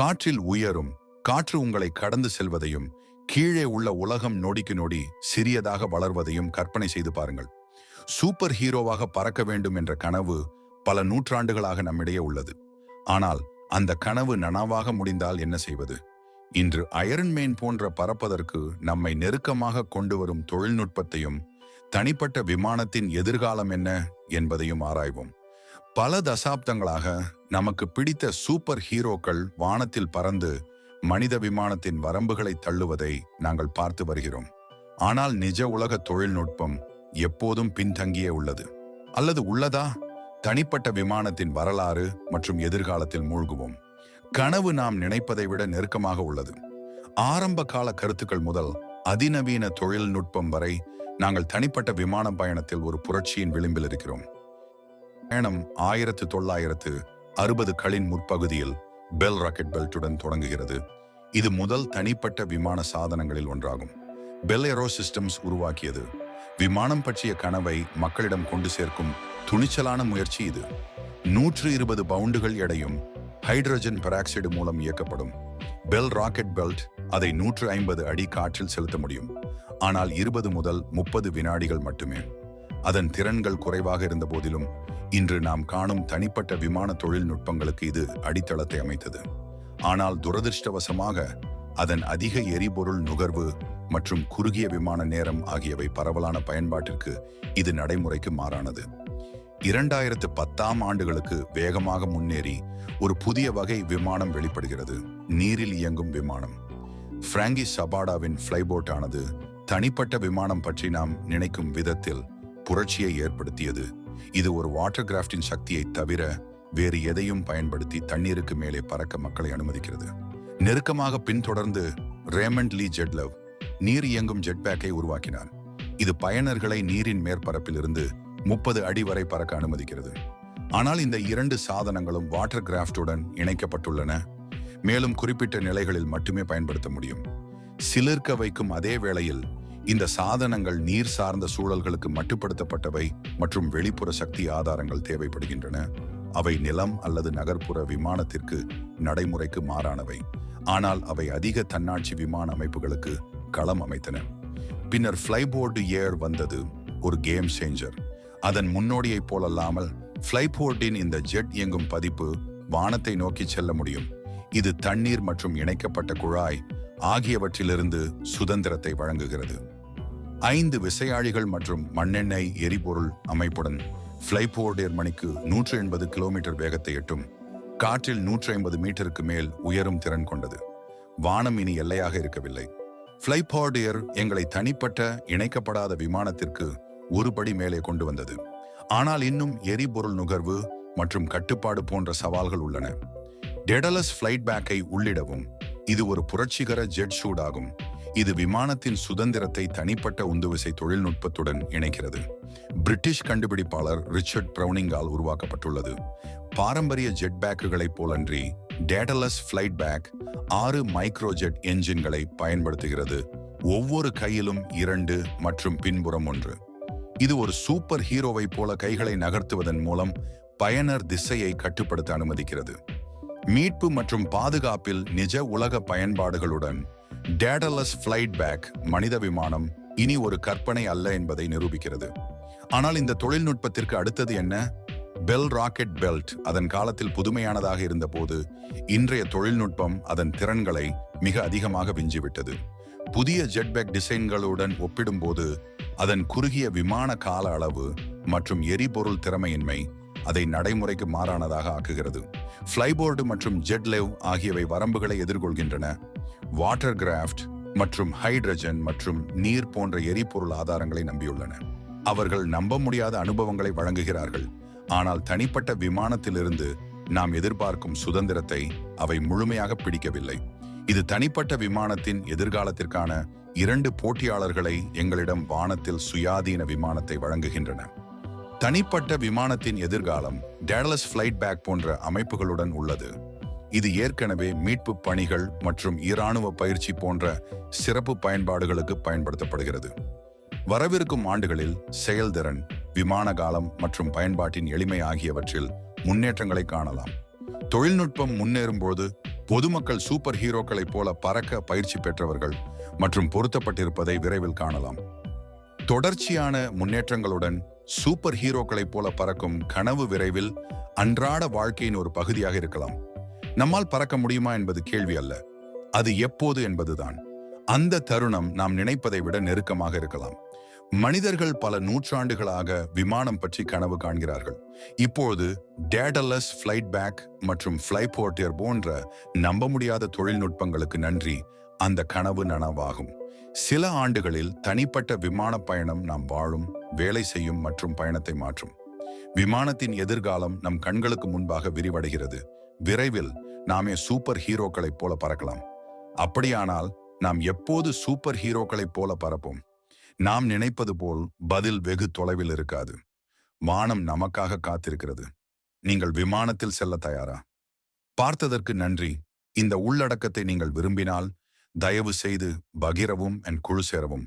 காற்றில் உயரும் காற்று உங்களை கடந்து செல்வதையும் கீழே உள்ள உலகம் நொடிக்கு நொடி சிறியதாக வளர்வதையும் கற்பனை செய்து பாருங்கள். சூப்பர் ஹீரோவாக பறக்க வேண்டும் என்ற கனவு பல நூற்றாண்டுகளாக நம்மிடையே உள்ளது. ஆனால் அந்த கனவு நனவாக முடிந்தால் என்ன செய்வது? இன்று அயரன்மேன் போன்ற பறப்பதற்கு நம்மை நெருக்கமாக கொண்டு வரும் தொழில்நுட்பத்தையும் தனிப்பட்ட விமானத்தின் எதிர்காலம் என்ன என்பதையும் ஆராய்வோம். பல தசாப்தங்களாக நமக்கு பிடித்த சூப்பர் ஹீரோக்கள் வானத்தில் பறந்து மனித விமானத்தின் வரம்புகளை தள்ளுவதை நாங்கள் பார்த்து வருகிறோம். ஆனால் நிஜ உலக தொழில்நுட்பம் எப்போதும் பின்தங்கியே உள்ளது. அல்லது உள்ளதா? தனிப்பட்ட விமானத்தின் வரலாறு மற்றும் எதிர்காலத்தில் மூழ்குவோம். கனவு நாம் நினைப்பதை விட நெருக்கமாக உள்ளது. ஆரம்ப கால கருத்துக்கள் முதல் அதிநவீன தொழில்நுட்பம் வரை நாங்கள் தனிப்பட்ட விமான பயணத்தில் ஒரு புரட்சியின் விளிம்பில் இருக்கிறோம். பயணம் ஆயிரத்து தொள்ளாயிரத்து அறுபதுகளின் முற்பகுதியில் பெல் ராக்கெட் பெல்ட்டுடன் தொடங்குகிறது. இது முதல் தனிப்பட்ட விமான சாதனங்களில் ஒன்றாகும். பெல் ஏரோ சிஸ்டம்ஸ் உருவாக்கியது. விமானம் பற்றிய கனவை மக்களிடம் கொண்டு சேர்க்கும் துணிச்சலான முயற்சி இது. நூற்று இருபது பவுண்டுகள் எடையும் ஹைட்ரஜன் பெராக்சைடு மூலம் இயக்கப்படும். பெல் ராக்கெட் பெல்ட் அதை நூற்று ஐம்பது அடி காற்றில் செலுத்த முடியும். ஆனால் இருபது முதல் முப்பது வினாடிகள் மட்டுமே. அதன் திறன்கள் குறைவாக இருந்த போதிலும் இன்று நாம் காணும் தனிப்பட்ட விமான தொழில்நுட்பங்களுக்கு இது அடித்தளத்தை அமைத்தது. ஆனால் துரதிருஷ்டவசமாக அதன் அதிக எரிபொருள் நுகர்வு மற்றும் குறுகிய விமான நேரம் ஆகியவை பரவலான பயன்பாட்டிற்கு இது நடைமுறைக்கு மாறானது. இரண்டாயிரத்து பத்தாம் ஆண்டுகளுக்கு வேகமாக முன்னேறி ஒரு புதிய வகை விமானம் வெளிப்படுகிறது. நீரில் இயங்கும் விமானம். பிராங்கி சபாடாவின் ஃப்ளைபோட் ஆனது தனிப்பட்ட விமானம் பற்றி நாம் நினைக்கும் விதத்தில் புரட்சியை ஏற்படுத்தியது. இது ஒரு வாட்டர் கிராஃப்டின் சக்தியை தவிர வேறு எதையும் பயன்படுத்தி தண்ணீருக்கு மேலே பறக்க மக்களை அனுமதிக்கிறது. நெருக்கமாக பின்தொடர்ந்து ரேமண்ட் லீ ஜெட்லவ் நீர் இயங்கும் ஜெட் பேக்கை உருவாக்கினார். இது பயனர்களை நீரின் மேற்பரப்பில் இருந்து முப்பது அடி வரை பறக்க அனுமதிக்கிறது. ஆனால் இந்த இரண்டு சாதனங்களும் வாட்டர் கிராஃப்டுடன் இணைக்கப்பட்டுள்ளன. மேலும் குறிப்பிட்ட நிலைகளில் மட்டுமே பயன்படுத்த முடியும். சிலிர்க்க வைக்கும் அதே வேளையில் இந்த சாதனங்கள் நீர் சார்ந்த சூழல்களுக்கு மட்டுப்படுத்தப்பட்டவை மற்றும் வெளிப்புற சக்தி ஆதாரங்கள் தேவைப்படுகின்றன. அவை நிலம் அல்லது நகர்ப்புற விமானத்திற்கு நடைமுறைக்கு மாறானவை. ஆனால் அவை அதிக தன்னாட்சி விமான அமைப்புகளுக்கு களம் அமைத்தன. பின்னர் ஃப்ளைபோர்டு ஏர் வந்தது ஒரு கேம் சேஞ்சர் அதன் முன்னோடியைப் போலல்லாமல் ஃப்ளைபோர்டின் இந்த ஜெட் இயங்கும் பதிப்பு வானத்தை நோக்கி செல்ல முடியும். இது தண்ணீர் மற்றும் இணைக்கப்பட்ட குழாய் ஆகியவற்றிலிருந்து சுதந்திரத்தை வழங்குகிறது. ஐந்து விசையாழிகள் மற்றும் மண்ணெண்ணெய் எரிபொருள் அமைப்புடன் ஃப்ளைபோர்டேர் மணிக்கு நூற்று எண்பது கிலோமீட்டர் வேகத்தை எட்டும். காற்றில் நூற்றி ஐம்பது மீட்டருக்கு மேல் உயரும் திறன் கொண்டது. வானம் இனி எல்லையாக இருக்கவில்லை. ஃப்ளைபார்டியர் எங்களை தனிப்பட்ட இணைக்கப்படாத விமானத்திற்கு ஒருபடி மேலே கொண்டு வந்தது. ஆனால் இன்னும் எரிபொருள் நுகர்வு மற்றும் கட்டுப்பாடு போன்ற சவால்கள் உள்ளன. டெடலஸ் ஃப்ளைட் பேக்கை உள்ளிடவும். இது ஒரு புரட்சிகர ஜெட் ஷூட் ஆகும். இது விமானத்தின் சுதந்திரத்தை தனிப்பட்ட உந்துவிசை தொழில்நுட்பத்துடன் இணைக்கிறது. பிரிட்டிஷ் கண்டுபிடிப்பாளர் ரிச்சர்ட் ப்ரௌனிங்கால் உருவாக்கப்பட்டுள்ளது. பாரம்பரிய ஜெட் பேக்குகளைப் போலன்றி டேட்டலஸ் ஃப்ளைட் பேக் ஆறு மைக்ரோஜெட் என்ஜின்களை பயன்படுத்துகிறது. ஒவ்வொரு கையிலும் இரண்டு மற்றும் பின்புறம் ஒன்று. இது ஒரு சூப்பர் ஹீரோவை போல கைகளை நகர்த்துவதன் மூலம் பயனர் திசையை கட்டுப்படுத்த அனுமதிக்கிறது. மீட்பு மற்றும் பாதுகாப்பில் நிஜ உலக பயன்பாடுகளுடன் டேடலஸ் ஃப்ளைட் பேக் மனித விமானம் இனி ஒரு கற்பனை அல்ல என்பதை நிரூபிக்கிறது. ஆனால் இந்த தொழில்நுட்பத்திற்கு அடுத்தது என்ன? பெல் ராக்கெட் பெல்ட் அதன் காலத்தில் புதுமையானதாக இருந்தபோது இன்றைய தொழில்நுட்பம் அதன் திறன்களை மிக அதிகமாக விஞ்சிவிட்டது. புதிய ஜெட்பேக் டிசைன்களுடன் ஒப்பிடும்போது அதன் குறுகிய விமான கால அளவு மற்றும் எரிபொருள் திறமையின்மை அதை நடைமுறைக்கு மாறானதாக ஆக்குகிறது. ஃப்ளைபோர்டு மற்றும் ஜெட்லெவ் ஆகியவை வரம்புகளை எதிர்கொள்கின்றன. வாட்டர் கிராஃப்ட் மற்றும் ஹைட்ரஜன் மற்றும் நீர் போன்ற எரிபொருள் ஆதாரங்களை நம்பியுள்ளன. அவர்கள் நம்ப முடியாத அனுபவங்களை வழங்குகிறார்கள். ஆனால் தனிப்பட்ட விமானத்திலிருந்து நாம் எதிர்பார்க்கும் சுதந்திரத்தை அவை முழுமையாக பிடிக்கவில்லை. இது தனிப்பட்ட விமானத்தின் எதிர்காலத்திற்கான இரண்டு போட்டியாளர்களை எங்களிடம் வானத்தில் சுயாதீன விமானத்தை வழங்குகின்றன. தனிப்பட்ட விமானத்தின் எதிர்காலம் டேடலஸ் ஃபிளைட் பேக் போன்ற அமைப்புகளுடன் உள்ளது. இது ஏற்கனவே மீட்பு பணிகள் மற்றும் இராணுவ பயிற்சி போன்ற சிறப்பு பயன்பாடுகளுக்கு பயன்படுத்தப்படுகிறது. வரவிருக்கும் ஆண்டுகளில் செயல்திறன் விமான காலம் மற்றும் பயன்பாட்டின் எளிமை ஆகியவற்றில் முன்னேற்றங்களை காணலாம். தொழில்நுட்பம் முன்னேறும்போது பொதுமக்கள் சூப்பர் ஹீரோக்களைப் போல பறக்க பயிற்சி பெற்றவர்கள் மற்றும் பொருத்தப்பட்டிருப்பதை விரைவில் காணலாம். தொடர்ச்சியான முன்னேற்றங்களுடன் சூப்பர் ஹீரோக்களைப் போல பறக்கும் கனவு விரைவில் அன்றாட வாழ்க்கையின் ஒரு பகுதியாக இருக்கலாம். நம்மால் பறக்க முடியுமா என்பது கேள்வி அல்ல. அது எப்போது என்பதுதான். அந்த தருணம் நாம் நினைப்பதை விட நெருக்கமாக இருக்கலாம். மனிதர்கள் பல நூற்றாண்டுகளாக விமானம் பற்றி கனவு காண்கிறார்கள். இப்போது டேட்டலஸ் ஃப்ளைட் பேக் மற்றும் ஃப்ளைபோர்ட்டியர் போன்ற நம்ப முடியாத தொழில்நுட்பங்களுக்கு நன்றி. அந்த கனவு நனவாகும். சில ஆண்டுகளில் தனிப்பட்ட விமான பயணம் நாம் வாழும் வேலை செய்யும் மற்றும் பயணத்தை மாற்றும். விமானத்தின் எதிர்காலம் நம் கண்களுக்கு முன்பாக விரிவடைகிறது. விரைவில் நாமே சூப்பர் ஹீரோக்களைப் போல பறக்கலாம். அப்படியானால் நாம் எப்போது சூப்பர் ஹீரோக்களைப் போல பறப்போம்? நாம் நினைப்பது போல் பதில் வெகு தொலைவில் இருக்காது. வானம் நமக்காக காத்திருக்கிறது. நீங்கள் விமானத்தில் செல்ல தயாரா? பார்த்ததற்கு நன்றி. இந்த உள்ளடக்கத்தை நீங்கள் விரும்பினால் தயவு செய்து பகிரவும் என் குழு சேரவும்.